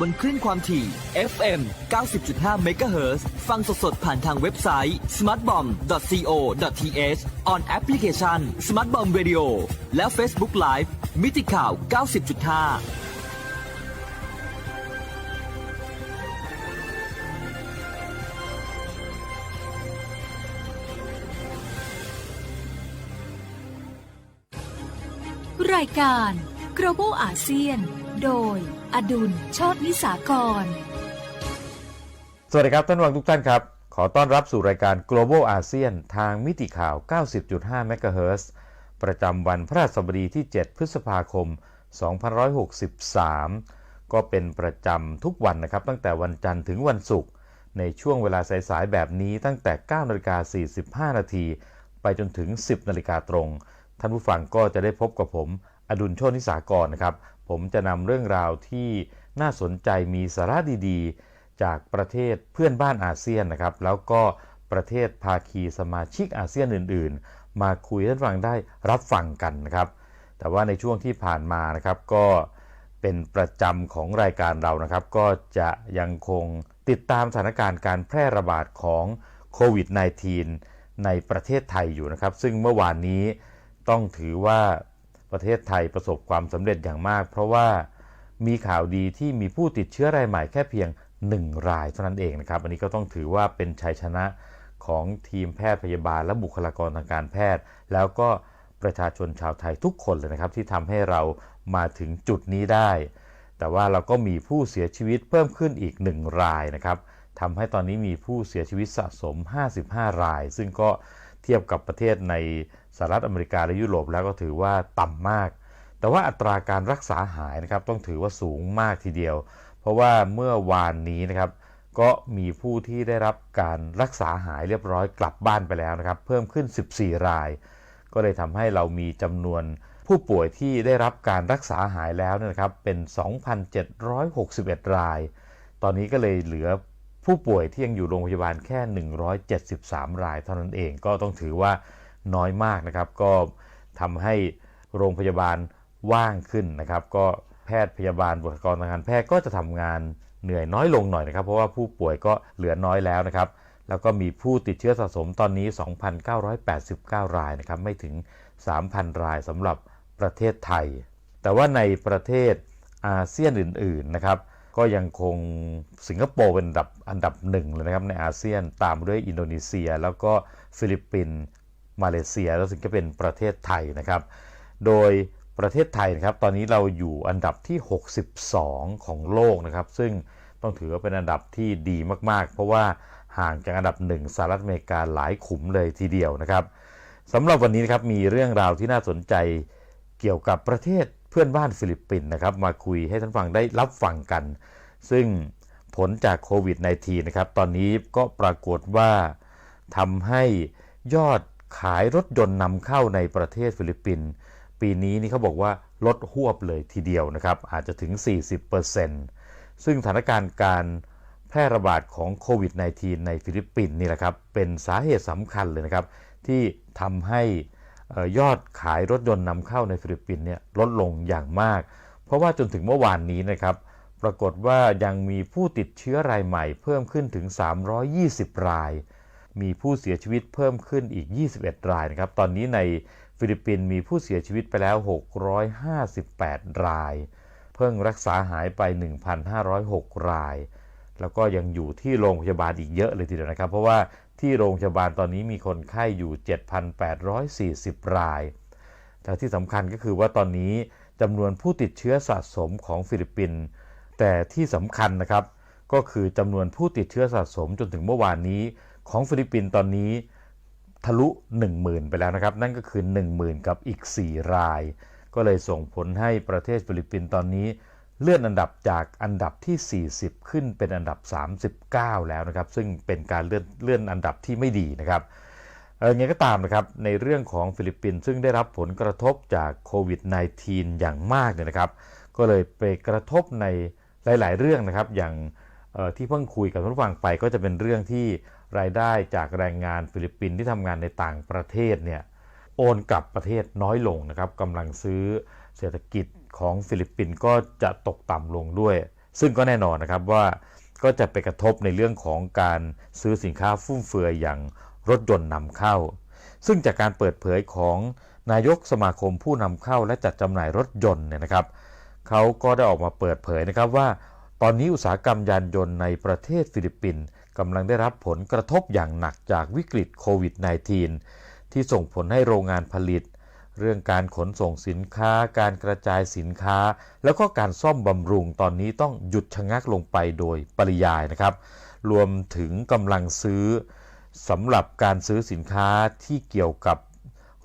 บนคลื่นความถี่ FM 90.5 MHz ฟังสดๆ ผ่านทางเว็บไซต์ smartbomb.co.th on application smartbomb radio และ Facebook Live มิติข่าว 90.5รายการ Global ASEAN โดย อดุลโชตินิสากร สวัสดีครับท่านผู้ฟังทุกท่านครับ ขอต้อนรับสู่รายการ Global ASEAN ทางมิติข่าว 90.5 MHz ประจำวันพระราชบดีที่ 7 พฤษภาคม 2563 ก็เป็นประจำทุกวันนะครับ ตั้งแต่วันจันทร์ถึงวันศุกร์ในช่วงเวลาสายๆแบบนี้ตั้งแต่ 9นาฬิกา45 นาที ไปจนถึง 10นาฬิกาตรง ท่านผู้ฟังก็จะได้พบกับผม อดุลโชตินิสากรนะครับ ผมจะนำเรื่องราวที่น่าสนใจมีสาระดีๆ จากประเทศเพื่อนบ้านอาเซียนนะครับ แล้วก็ประเทศภาคีสมาชิกอาเซียนอื่น ๆ มาคุยท่านฟังได้รับฟังกันนะครับ แต่ว่าในช่วงที่ผ่านมานะครับก็เป็นประจำของรายการเรานะครับ ก็จะยังคงติดตามสถานการณ์การแพร่ระบาดของโควิด -19 ในประเทศไทยอยู่นะครับ ซึ่งเมื่อวานนี้ต้องถือว่า ประเทศไทยประสบความสำเร็จอย่างมาก เพราะว่ามีข่าวดีที่มีผู้ติดเชื้อรายใหม่แค่เพียง 1 รายเท่านั้นเองนะครับ อันนี้ก็ต้องถือว่าเป็นชัยชนะของทีมแพทย์พยาบาลและบุคลากรทางการแพทย์ แล้วก็ประชาชนชาวไทยทุกคนเลยนะครับ ที่ทำให้เรามาถึงจุดนี้ได้ แต่ว่าเราก็มีผู้เสียชีวิตเพิ่มขึ้นอีก 1 รายนะครับทำให้ตอนนี้มีผู้เสียชีวิตสะสม 55 ราย ซึ่งก็เทียบกับประเทศใน สหรัฐอเมริกาและยุโรปแล้วก็ถือว่าต่ำมาก แต่ว่าอัตราการรักษาหายนะครับต้องถือว่าสูงมากทีเดียว เพราะว่าเมื่อวานนี้นะครับก็มีผู้ที่ได้รับการรักษาหายเรียบร้อยกลับบ้านไปแล้วนะครับ เพิ่มขึ้น 14 ราย ก็เลยทำให้เรามีจำนวนผู้ป่วยที่ได้รับการรักษาหายแล้วนยนะครับเป็น 2,761 ราย ตอนนี้ก็เลยเหลือผู้ป่วยที่ยังอยู่โรงพยาบาลแค่ 173 รายเท่านั้นเองก็ต้องถือว่า น้อยมากนะครับ ก็ทำให้โรงพยาบาลว่างขึ้นนะครับ ก็แพทย์พยาบาลบุคลากรทางการแพทย์ก็จะทำงานเหนื่อยน้อยลงหน่อยนะครับ เพราะว่าผู้ป่วยก็เหลือน้อยแล้วนะครับ แล้วก็มีผู้ติดเชื้อสะสมตอนนี้ 2,989 รายนะครับ ไม่ถึง 3,000 รายสำหรับประเทศไทย แต่ว่าในประเทศอาเซียนอื่น ๆ นะครับ ก็ยังคงสิงคโปร์เป็นอันดับอันดับหนึ่งเลยนะครับในอาเซียนตามด้วยอินโดนีเซีย แล้วก็ฟิลิปปินส์ มาเลเซีย แล้วถึงจะเป็นประเทศไทยนะครับ โดยประเทศไทยนะครับตอนนี้เราอยู่อันดับที่ 62 ของโลกนะครับ ซึ่งต้องถือว่าเป็นอันดับที่ดีมาก ๆ เพราะว่าห่างจากอันดับหนึ่งสหรัฐอเมริกาหลายขุมเลยทีเดียวนะครับสำหรับวันนี้นะครับมีเรื่องราวที่น่าสนใจเกี่ยวกับประเทศเพื่อนบ้านฟิลิปปินส์นะครับ มาคุยให้ท่านฟังได้รับฟังกัน ซึ่งผลจากโควิด -19 นะครับ ตอนนี้ก็ปรากฏว่าทำให้ยอด ขายรถยนต์นำเข้าในประเทศฟิลิปปินส์ปีนี้นี่เขาบอกว่าลดหวบเลยทีเดียวนะครับ อาจจะถึง 40%ซึ่งสถานการณ์การแพร่ระบาดของโควิด -19 ในฟิลิปปินส์นี่แหละครับ เป็นสาเหตุสำคัญเลยนะครับ ที่ทำให้ยอดขายรถยนต์นำเข้าในฟิลิปปินส์เนี่ยลดลงอย่างมาก เพราะว่าจนถึงเมื่อวานนี้นะครับปรากฏว่ายังมีผู้ติดเชื้อรายใหม่เพิ่มขึ้นถึง 320 ราย มีผู้เสียชีวิตเพิ่มขึ้นอีก 21 รายนะครับ ตอนนี้ในฟิลิปปินส์มีผู้เสียชีวิตไปแล้ว 658 ราย เพิ่งรักษาหายไป 1,506 ราย แล้วก็ยังอยู่ที่โรงพยาบาลอีกเยอะเลยทีเดียวนะครับ เพราะว่าที่โรงพยาบาลตอนนี้มีคนไข้อยู่ 7,840 ราย แต่ที่สำคัญก็คือว่าตอนนี้จำนวนผู้ติดเชื้อสะสมของฟิลิปปินส์แต่ที่สำคัญนะครับ ก็คือจำนวนผู้ติดเชื้อสะสมจนถึงเมื่อวานนี้ ของฟิลิปปินส์ตอนนี้ทะลุ 10,000 ไปแล้วนะครับ นั่นก็คือ 10,000 กับอีก 4 ราย ก็เลยส่งผลให้ประเทศฟิลิปปินส์ตอนนี้ เลื่อนอันดับจากอันดับที่ 40 ขึ้นเป็นอันดับ 39 แล้วนะครับ ซึ่งเป็นการเลื่อนเลื่อนอันดับที่ไม่ดีนะครับเออไงก็ตามนะครับในเรื่องของฟิลิปปินส์ซึ่งได้รับผลกระทบจากโควิด -19 อย่างมากเนี่ยนะครับ ก็เลยไปกระทบในหลาย ๆ เรื่องนะครับอย่าง ที่เพิ่งคุยกับท่านผู้ฟังไปก็จะเป็นเรื่องที่รายได้จากแรงงานฟิลิปปินส์ที่ทำงานในต่างประเทศเนี่ยโอนกลับประเทศน้อยลงนะครับกำลังซื้อเศรษฐกิจของฟิลิปปินส์ก็จะตกต่ำลงด้วย ซึ่งก็แน่นอนนะครับว่าก็จะไปกระทบในเรื่องของการซื้อสินค้าฟุ่มเฟือยอย่างรถยนต์นำเข้า ซึ่งจากการเปิดเผยของนายกสมาคมผู้นำเข้าและจัดจำหน่ายรถยนต์เนี่ยนะครับเขาก็ได้ออกมาเปิดเผยนะครับว่า อนนี้อุตสาหกรรมยานยนต์ในประเทศฟิลิปปินส์กำลังได้รับผลกระทบอย่างหนักจากวิกฤตโควิด -19 ที่ส่งผลให้โรงงานผลิต เรื่องการขนส่งสินค้า การกระจายสินค้า แล้วก็การซ่อมบำรุงตอนนี้ต้องหยุดชะงักลงไปโดยปริยายนะครับ รวมถึงกำลังซื้อสำหรับการซื้อสินค้าที่เกี่ยวกับ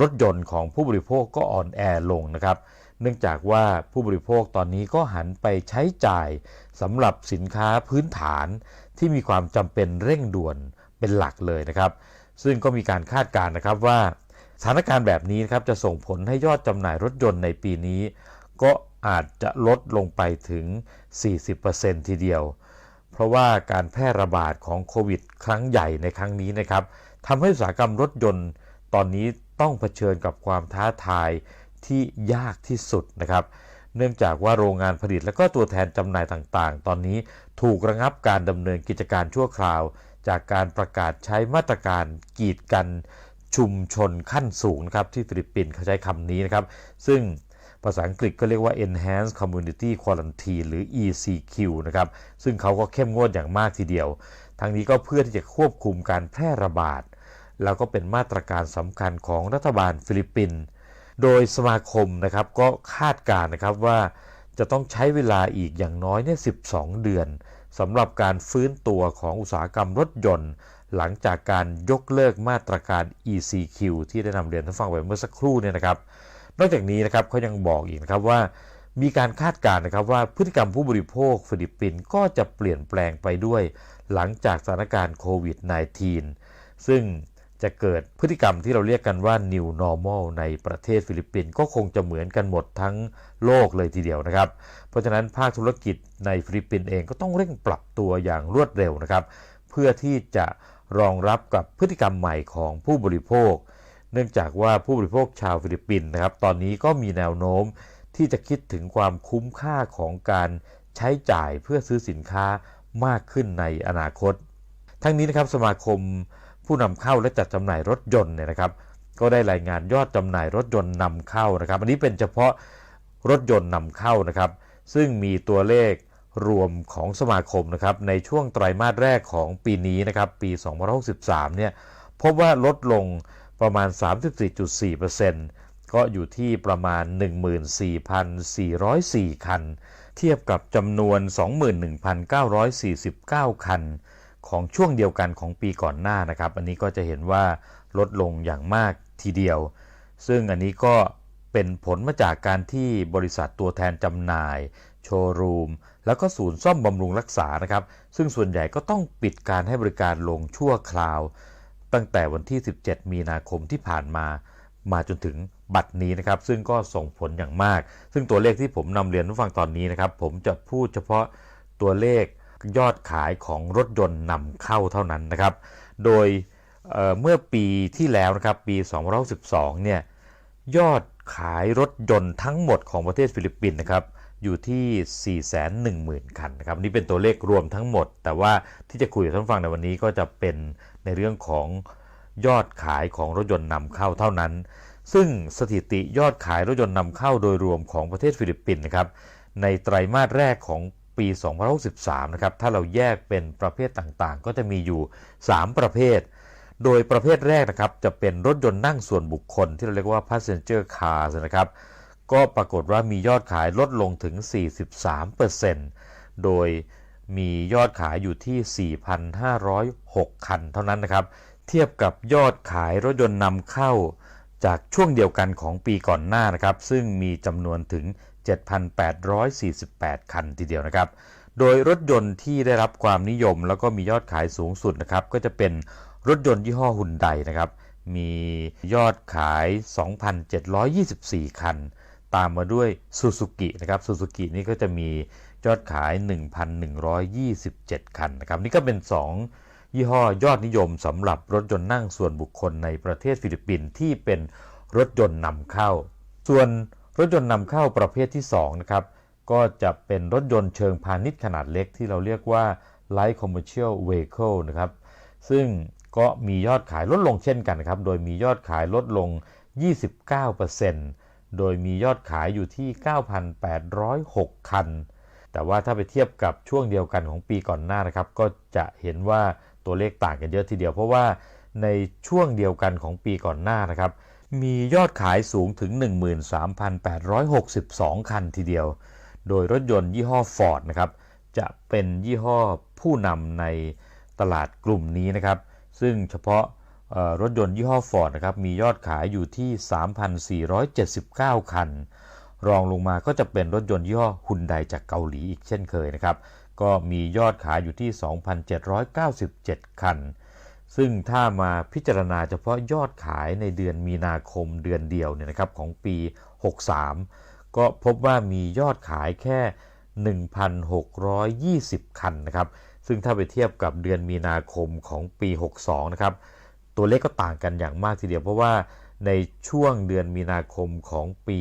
รถยนต์ของผู้บริโภคก็อ่อนแอลงนะครับ เนื่องจากว่าผู้บริโภคตอนนี้ก็หันไปใช้จ่ายสำหรับสินค้าพื้นฐานที่มีความจำเป็นเร่งด่วนเป็นหลักเลยนะครับ ซึ่งก็มีการคาดการณ์นะครับว่าสถานการณ์แบบนี้นะครับจะส่งผลให้ยอดจำหน่ายรถยนต์ในปีนี้ ก็อาจจะลดลงไปถึง 40%ทีเดียว เพราะว่าการแพร่ระบาดของโควิด ครั้งใหญ่ในครั้งนี้นะครับทำให้อุตสาหกรรมรถยนต์ ตอนนี้ต้องเผชิญกับความท้าทาย ที่ยากที่สุดนะครับ เนื่องจากว่าโรงงานผลิตและก็ตัวแทนจำหน่ายต่างๆ ตอนนี้ถูกระงับการดำเนินกิจการชั่วคราว จากการประกาศใช้มาตรการกีดกันชุมชนขั้นสูงนะครับที่ฟิลิปปินส์เขาใช้คำนี้นะครับ ซึ่งภาษาอังกฤษก็เรียกว่า Enhanced Community Quarantine หรือ ECQ นะครับ ซึ่งเขาก็เข้มงวดอย่างมากทีเดียวทั้งนี้ก็เพื่อที่จะควบคุมการแพร่ระบาด แล้วก็เป็นมาตรการสำคัญของรัฐบาลฟิลิปปินส์ โดยสมาคมนะครับก็คาดการนะครับว่าจะต้องใช้เวลาอีกอย่างน้อยเนี่ย12 เดือนสำหรับการฟื้นตัวของอุตสาหกรรมรถยนต์ หลังจากการยกเลิกมาตรการ ECQ ที่ได้นำเรียนท่านฟังไปเมื่อสักครู่เนี่ยนะครับ นอกจากนี้นะครับเขายังบอกอีกนะครับว่ามีการคาดการณ์นะครับว่าพฤติกรรมผู้บริโภคฟิลิปปินส์ก็จะเปลี่ยนแปลงไปด้วย หลังจากสถานการณ์โควิด -19 ซึ่ง จะเกิดพฤติกรรมที่เราเรียกกันว่า new normal ในประเทศฟิลิปปินส์ก็คงจะเหมือนกันหมดทั้งโลกเลยทีเดียวนะครับ เพราะฉะนั้นภาคธุรกิจในฟิลิปปินส์เองก็ต้องเร่งปรับตัวอย่างรวดเร็วนะครับ เพื่อที่จะรองรับกับพฤติกรรมใหม่ของผู้บริโภค เนื่องจากว่าผู้บริโภคชาวฟิลิปปินส์นะครับ ตอนนี้ก็มีแนวโน้มที่จะคิดถึงความคุ้มค่าของการใช้จ่ายเพื่อซื้อสินค้ามากขึ้นในอนาคต ทั้งนี้นะครับสมาคม ผู้นำเข้าและจัดจำหน่ายรถยนต์เนี่ยนะครับ ก็ได้รายงานยอดจำหน่ายรถยนต์นำเข้านะครับ อันนี้เป็นเฉพาะรถยนต์นำเข้านะครับ ซึ่งมีตัวเลขรวมของสมาคมนะครับในช่วงไตรมาสแรกของปีนี้นะครับปี2063 เนี่ยพบว่าลดลงประมาณ 34.4%ก็อยู่ที่ประมาณ 14,404 คัน เทียบกับจำนวน 21,949 คัน ของช่วงเดียวกันของปีก่อนหน้านะครับ อันนี้ก็จะเห็นว่าลดลงอย่างมากทีเดียว ซึ่งอันนี้ก็เป็นผลมาจากการที่บริษัทตัวแทนจำหน่าย โชว์รูม แล้วก็ศูนย์ซ่อมบำรุงรักษานะครับ ซึ่งส่วนใหญ่ก็ต้องปิดการให้บริการลงชั่วคราว ตั้งแต่วันที่ 17 มีนาคมที่ผ่านมา มาจนถึงบัดนี้นะครับ ซึ่งก็ส่งผลอย่างมาก ซึ่งตัวเลขที่ผมนำเรียนผู้ฟังตอนนี้นะครับ ผมจะพูดเฉพาะตัวเลข ยอดขายของรถยนต์นำเข้าเท่านั้นนะครับ โดยเเมื่อปีที่แล้วนะครับปี 2012 เนี่ยยอดขายรถยนต์ทั้งหมดของประเทศฟิลิปปินส์นะครับอยู่ที่ 410,000 คันนะครับนี่เป็นตัวเลขรวมทั้งหมด แต่ว่าที่จะคุยกับท่านฟังในวันนี้ก็จะเป็นในเรื่องของยอดขายของรถยนต์นำเข้าเท่านั้น ซึ่งสถิติยอดขายรถยนต์นำเข้าโดยรวมของประเทศฟิลิปปินส์นะครับในไตรมาสแรกของ ปี2063 นะครับ ถ้าเราแยกเป็นประเภทต่างๆ ก็จะมีอยู่ 3 ประเภท โดยประเภทแรกนะครับ จะเป็นรถยนต์นั่งส่วนบุคคล ที่เราเรียกว่า passenger cars นะครับ ก็ปรากฏว่ามียอดขายลดลงถึง 43%โดยมียอดขายอยู่ที่ 4,506 คัน เท่านั้นนะครับ เทียบกับยอดขายรถยนต์นำเข้าจากช่วงเดียวกันของปีก่อนหน้านะครับ ซึ่งมีจำนวนถึง 7,848 คันทีเดียวนะครับ โดยรถยนต์ที่ได้รับความนิยมแล้วก็มียอดขายสูงสุดนะครับ ก็จะเป็นรถยนต์ยี่ห้อฮุนไดนะครับ มียอดขาย 2,724 คัน ตามมาด้วยซูซูกินะครับซูซูกินี่ก็จะมียอดขาย 1,127 คันนะครับ นี่ก็เป็น 2 ยี่ห้อยอดนิยมสำหรับรถยนต์นั่งส่วนบุคคลในประเทศฟิลิปปินส์ที่เป็นรถยนต์นำเข้า ส่วน รถยนต์นำเข้าประเภทที่2นะครับก็จะเป็นรถยนต์เชิงพาณิชย์ขนาดเล็กที่เราเรียกว่า light commercial vehicle นะครับซึ่งก็มียอดขายลดลงเช่นกันครับ โดยมียอดขายลดลง 29%โดยมียอดขายอยู่ที่ 9,806 คัน แต่ว่าถ้าไปเทียบกับช่วงเดียวกันของปีก่อนหน้านะครับ ก็จะเห็นว่าตัวเลขต่างกันเยอะทีเดียว เพราะว่าในช่วงเดียวกันของปีก่อนหน้านะครับ มียอดขายสูงถึง 13,862 คันทีเดียว โดยรถยนต์ยี่ห้อ Ford นะครับ จะเป็นยี่ห้อผู้นำในตลาดกลุ่มนี้นะครับ ซึ่งเฉพาะรถยนต์ยี่ห้อ Ford นะครับ มียอดขายอยู่ที่ 3,479 คัน รองลงมาก็จะเป็นรถยนต์ยี่ห้อฮุนไดจากเกาหลีอีกเช่นเคยนะครับ ก็มียอดขายอยู่ที่ 2,797 คัน ซึ่งถ้ามาพิจารณาเฉพาะยอดขายในเดือนมีนาคมเดือนเดียวเนี่ยนะครับของปี 63 ก็พบว่ามียอดขายแค่ 1,620 คันนะครับ ซึ่งถ้าไปเทียบกับเดือนมีนาคมของปี 62 นะครับ ตัวเลขก็ต่างกันอย่างมากทีเดียวเพราะว่าในช่วงเดือนมีนาคมของปี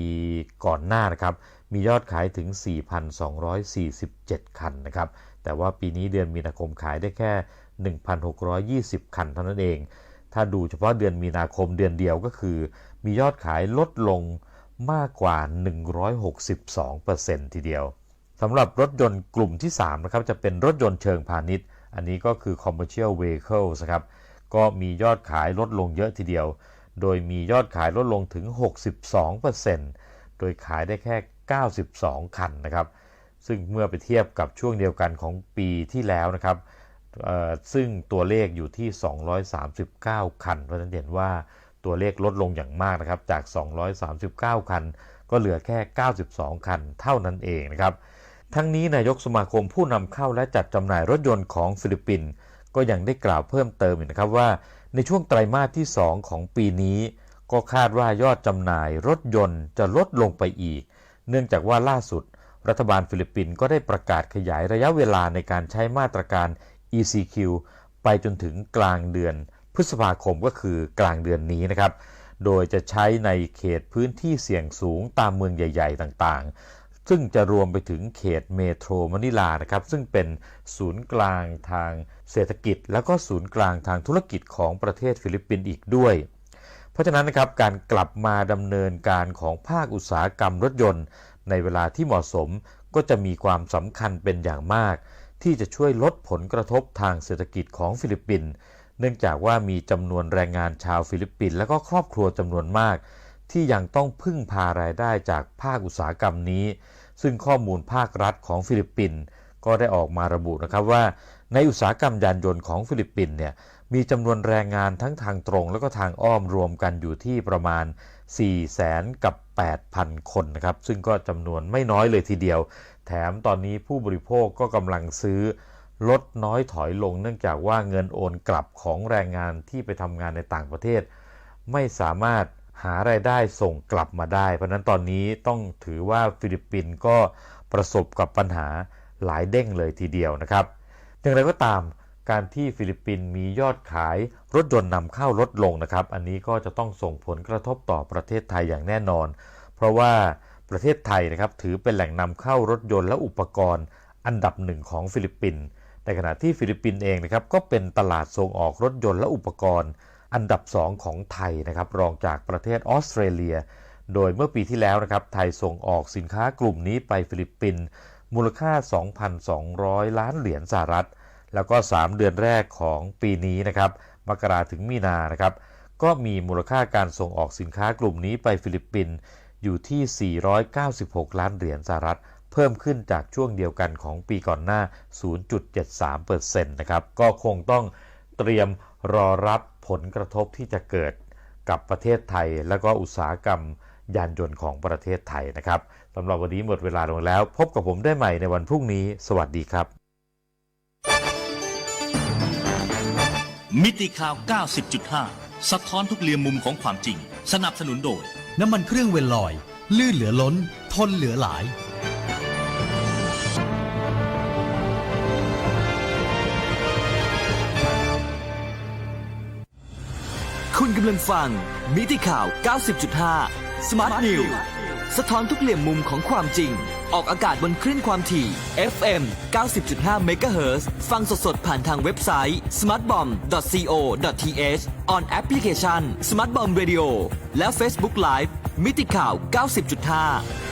ก่อนหน้านะครับ มียอดขายถึง 4,247 คันนะครับ แต่ว่าปีนี้เดือนมีนาคมขายได้แค่ 1,620 คันเท่านั้นเอง ถ้าดูเฉพาะเดือนมีนาคมเดือนเดียวก็คือ มียอดขายลดลงมากกว่า 162%ทีเดียวสำหรับรถยนต์กลุ่มที่ 3 นะครับ จะเป็นรถยนต์เชิงพาณิชย์ อันนี้ก็คือ commercial vehicles ครับ ก็มียอดขายลดลงเยอะทีเดียว โดยมียอดขายลดลงถึง 62%โดยขายได้แค่ 92 คันนะครับ ซึ่งเมื่อไปเทียบกับช่วงเดียวกันของปีที่แล้วนะครับ ซึ่งตัวเลขอยู่ที่ 239 คัน เพราะฉะนั้นเห็นว่าตัวเลขลดลงอย่างมากนะครับ จาก 239 คัน ก็เหลือแค่ 92 คันเท่านั้นเองนะครับ ทั้งนี้นายกสมาคมผู้นำเข้าและจัดจำหน่ายรถยนต์ของฟิลิปปินส์ก็ยังได้กล่าวเพิ่มเติมอีกนะครับว่า ในช่วงไตรมาสที่ 2 ของปีนี้ ก็คาดว่ายอดจำหน่ายรถยนต์จะลดลงไปอีก เนื่องจากว่าล่าสุด รัฐบาลฟิลิปปินส์ก็ได้ประกาศขยายระยะเวลาในการใช้มาตรการ ECQ ไปจนถึงกลางเดือนพฤษภาคมก็คือกลางเดือนนี้นะครับ โดยจะใช้ในเขตพื้นที่เสี่ยงสูงตามเมืองใหญ่ ๆ ต่างๆ ซึ่งจะรวมไปถึงเขตเมโทรมะนิลานะครับ ซึ่งเป็นศูนย์กลางทางเศรษฐกิจ แล้วก็ศูนย์กลางทางธุรกิจของประเทศฟิลิปปินส์อีกด้วย เพราะฉะนั้นนะครับการกลับมาดำเนินการของภาคอุตสาหกรรมรถยนต์ ในเวลาที่เหมาะสมก็จะมีความสำคัญเป็นอย่างมาก ที่จะช่วยลดผลกระทบทางเศรษฐกิจของฟิลิปปินส์เนื่องจากว่ามีจำนวนแรงงานชาวฟิลิปปินส์และก็ครอบครัวจำนวนมาก ที่ยังต้องพึ่งพารายได้จากภาคอุตสาหกรรมนี้ ซึ่งข้อมูลภาครัฐของฟิลิปปินส์ก็ได้ออกมาระบุนะครับว่า ในอุตสาหกรรมยานยนต์ของฟิลิปปินส์เนี่ยมีจำนวนแรงงานทั้งทางตรง แล้วก็ทางอ้อมรวมกันอยู่ที่ประมาณ 4 0 0แสนกับ 8,000 คนนะครับ ซึ่งก็จำนวนไม่น้อยเลยทีเดียว แถมตอนนี้ผู้บริโภคก็กำลังซื้อลดน้อยถอยลง เนื่องจากว่าเงินโอนกลับของแรงงานที่ไปทำงานในต่างประเทศ ไม่สามารถหารายได้ส่งกลับมาได้ เพราะฉะนั้นตอนนี้ต้องถือว่าฟิลิปปินส์ก็ประสบกับปัญหาหลายเด้งเลยทีเดียวนะครับอย่างไรก็ตามการที่ฟิลิปปินส์มียอดขายรถยนต์นำเข้าลดลงนะครับ อันนี้ก็จะต้องส่งผลกระทบต่อประเทศไทยอย่างแน่นอน เพราะว่า ประเทศไทยนะครับถือเป็นแหล่งนำเข้ารถยนต์และอุปกรณ์ อันดับหนึ่งของฟิลิปปินส์ในขณะที่ฟิลิปปินส์เองนะครับก็เป็นตลาดส่งออกรถยนต์และอุปกรณ์ อันดับ 2 ของไทยนะครับรองจากประเทศออสเตรเลีย โดยเมื่อปีที่แล้วนะครับไทยส่งออกสินค้ากลุ่มนี้ไปฟิลิปปินส์มูลค่า 2,200 ล้านเหรียญสหรัฐ แล้วก็ 3 เดือนแรกของปีนี้นะครับมกราถึงมีนานะครับก็มีมูลค่าการส่งออกสินค้ากลุ่มนี้ไปฟิลิปปินส์ อยู่ที่ 496 ล้านเหรียญสหรัฐ เพิ่มขึ้นจากช่วงเดียวกันของปีก่อนหน้า 0.73%นะครับ ก็คงต้องเตรียมรอรับผลกระทบที่จะเกิดกับประเทศไทย และก็อุตสาหกรรมยานยนต์ของประเทศไทยนะครับสำหรับวันนี้หมดเวลาลงแล้ว พบกับผมได้ใหม่ในวันพรุ่งนี้ สวัสดีครับ มิติข่าว 90.5 สะท้อนทุกเรียมมุมของความจริง สนับสนุนโดย น้ำมันเครื่องเวลลอย ลื่นเหลือล้น ทนเหลือหลาย คุณกำลังฟัง มิติข่าว 90.5 Smart News สะท้อนทุกเหลี่ยมมุมของความจริง ออกอากาศบนคลื่นความถี่ FM 90.5 MHz ฟังสดๆ ผ่านทางเว็บไซต์ smartbomb.co.th on application Smart Bomb Radio และ Facebook Live มิติข่าว 90.5